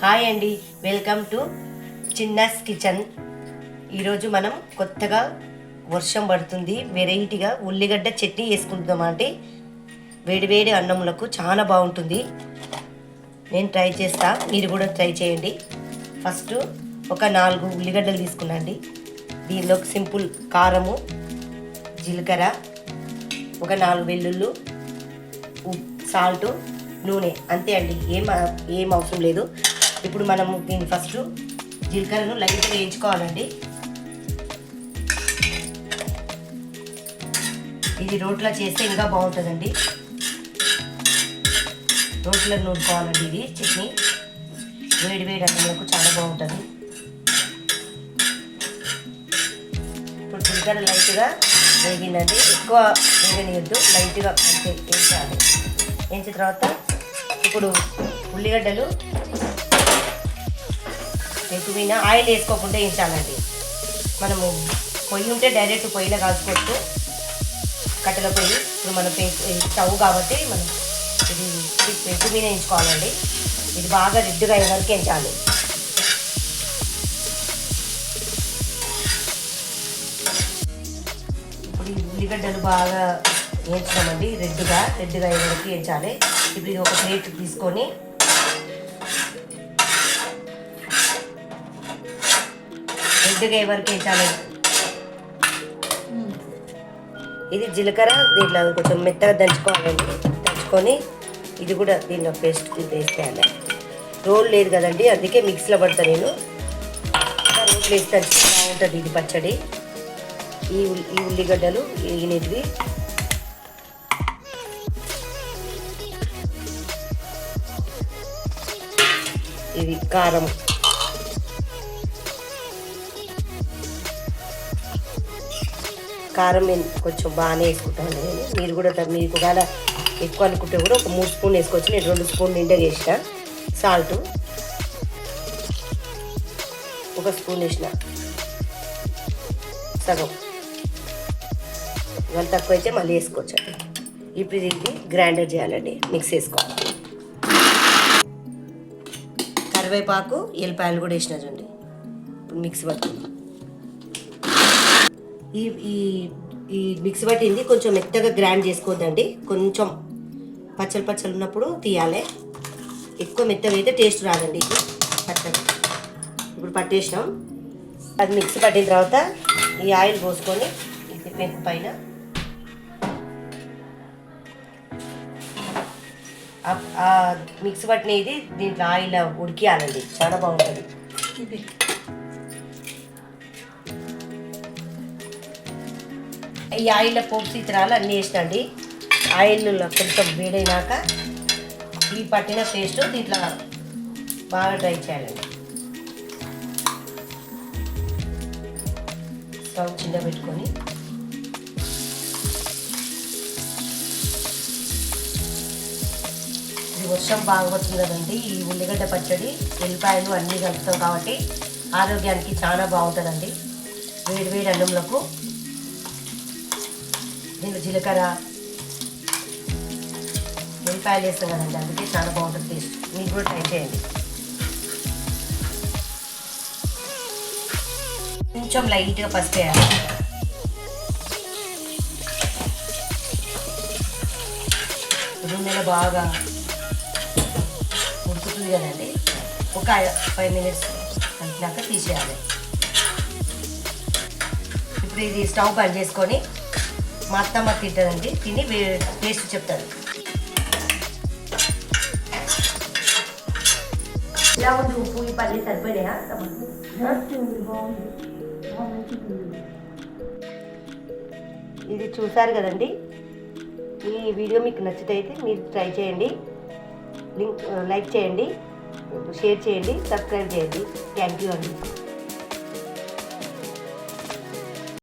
Hi అండి welcome to Chinna's kitchen. ఈరోజు మనం కొత్తగా వర్షం పడుతుంది వెరైటీగా ఉల్లిగడ్డ చట్నీ వేసుకుందాం అంటే వేడివేడి అన్నములకు చాలా బాగుంటుంది. నేను ట్రై చేస్తా మీరు కూడా ట్రై చేయండి. ఫస్ట్ ఒక నాలుగు ఉల్లిగడ్డలు తీసుకున్నాండి దీనిలో సింపుల్ కారము జీలకర్ర ఒక నాలుగు వెల్లుళ్ళు సాల్ట్ నూనె. అంతే అండి ఏం ఏం అవసరం లేదు. ఇప్పుడు మనము దీన్ని ఫస్ట్ జీలకర్రను లైట్గా వేయించుకోవాలండి. ఇది రోట్లో చేస్తే ఇంకా బాగుంటుందండి. రోట్లో నూరుకోవాలండి ఇది చట్నీ. వేడి వేడి అన్నంలోకి చాలా బాగుంటుంది. ఇప్పుడు జీలకర్ర లైట్గా వేగిందండి. ఎక్కువ వేగనియద్దు లైట్గా వేయించాలి. వేయించిన తర్వాత ఇప్పుడు ఉల్లిగడ్డలు ఎక్కువ మీద ఆయిల్ వేసుకోకుండా వేయించాలండి మనము పొయ్యి ఉంటే డైరెక్ట్ పొయ్యిలో కాల్చుకోవచ్చు. కట్టెల పొయ్యి ఇప్పుడు మనం స్టవ్ కాబట్టి మనం ఇది పెంకు మీద వేయించుకోవాలండి. ఇది బాగా రెడ్డుగా అయిన వరకు వేయించాలి ఇప్పుడు ఈ ఉల్లిగడ్డలు బాగా వేయించామండి రెడ్డుగా రెడ్డుగా అయ్యే వరకు వేయించాలి ఇప్పుడు ఇది ఒక ప్లేట్ తీసుకొని పెద్దగా ఎవరికి వరకు ఇది జీలకర్ర దీంట్లో కొంచెం మెత్తగా దంచుకోవాలండి. దంచుకొని ఇది కూడా దీనిలో పేస్ట్ వేసేయాలి. రోల్ లేదు కదండి అందుకే మిక్సీలో పడతా నేను. రోల్ వేసి దంచి బాగుంటుంది ఇది పచ్చడి. ఈ ఈ ఉల్లిగడ్డలు వేగినవి ఇది కారం. కారం నేను కొంచెం బాగానే వేసుకుంటాను. నేను మీరు కూడా మీకు ఒకవేళ ఎక్కువ అనుకుంటే కూడా ఒక మూడు స్పూన్ వేసుకోవచ్చు. నేను రెండు స్పూన్ నిండా వేసిన సాల్ట్. ఒక స్పూన్ వేసిన సగం. ఇవాళ తక్కువ అయితే మళ్ళీ వేసుకోవచ్చు. ఇప్పుడు ఇది గ్రైండర్ చేయాలండి. మిక్స్ వేసుకోవాలి కరివేపాకు ఎల్లిపాయలు కూడా వేసిన చూడండి. ఇప్పుడు మిక్స్ పడుతుంది. ఈ ఈ ఈ మిక్స్ పట్టింది. కొంచెం మెత్తగా గ్రైండ్ చేసుకోవద్దండి కొంచెం పచ్చలు పచ్చలు ఉన్నప్పుడు తీయాలి. ఎక్కువ మెత్తగా అయితే టేస్ట్ రాదండి ఇది. పచ్చడి. ఇప్పుడు పట్టేసినాం. అది మిక్స్ పట్టిన తర్వాత ఈ ఆయిల్ పోసుకొని ఇది పెంకు పైన మిక్స్ పట్టిన ఇది దీంట్లో ఆయిల్ ఉడికియాలండి. చాలా బాగుంటుంది. ఈ ఆయిల్లో పోపు సీతరాలు అన్నీ వేసినండి. ఆయిల్లో కొంచెం వేడైనాక ఈ పట్టిన పేస్ట్ దీంట్లో బాగా డ్రై చేయాలండి. స్టవ్ చిన్న పెట్టుకొని వర్షం బాగా వచ్చింది కదండి. ఈ ఉల్లిగడ్డ పచ్చడి ఎల్లిపాయలు అన్నీ కలుపుతాం కాబట్టి ఆరోగ్యానికి చాలా బాగుంటుందండి. వేడి వేడి అన్నంలకు దీంట్లో జీలకర్ర ఉల్లిపాయలు వేస్తాం కదండి అందుకే చాలా బాగుంటుంది టేస్ట్. మీరు కూడా ట్రై చేయండి. కొంచెం లైట్గా పసుపు వేయాలి. నూనెలో బాగా ఉడుకుతుంది కదండి. ఒక ఫైవ్ మినిట్స్ కలిపినాక తీసేయాలి. ఇప్పుడు ఇది స్టవ్ బంద్ చేసుకొని మా అత్తమ్మ తింటుందండి. తిని టేస్ట్ చెప్తారు. ఇలా ఉంది ఉప్పు ఈ పల్లి సరిపోయినాయా? ఇది చూసారు కదండి. ఈ వీడియో మీకు నచ్చితే మీరు ట్రై చేయండి. లింక్ లైక్ చేయండి. షేర్ చేయండి. సబ్స్క్రైబ్ చేయండి. థ్యాంక్ యూ అండి.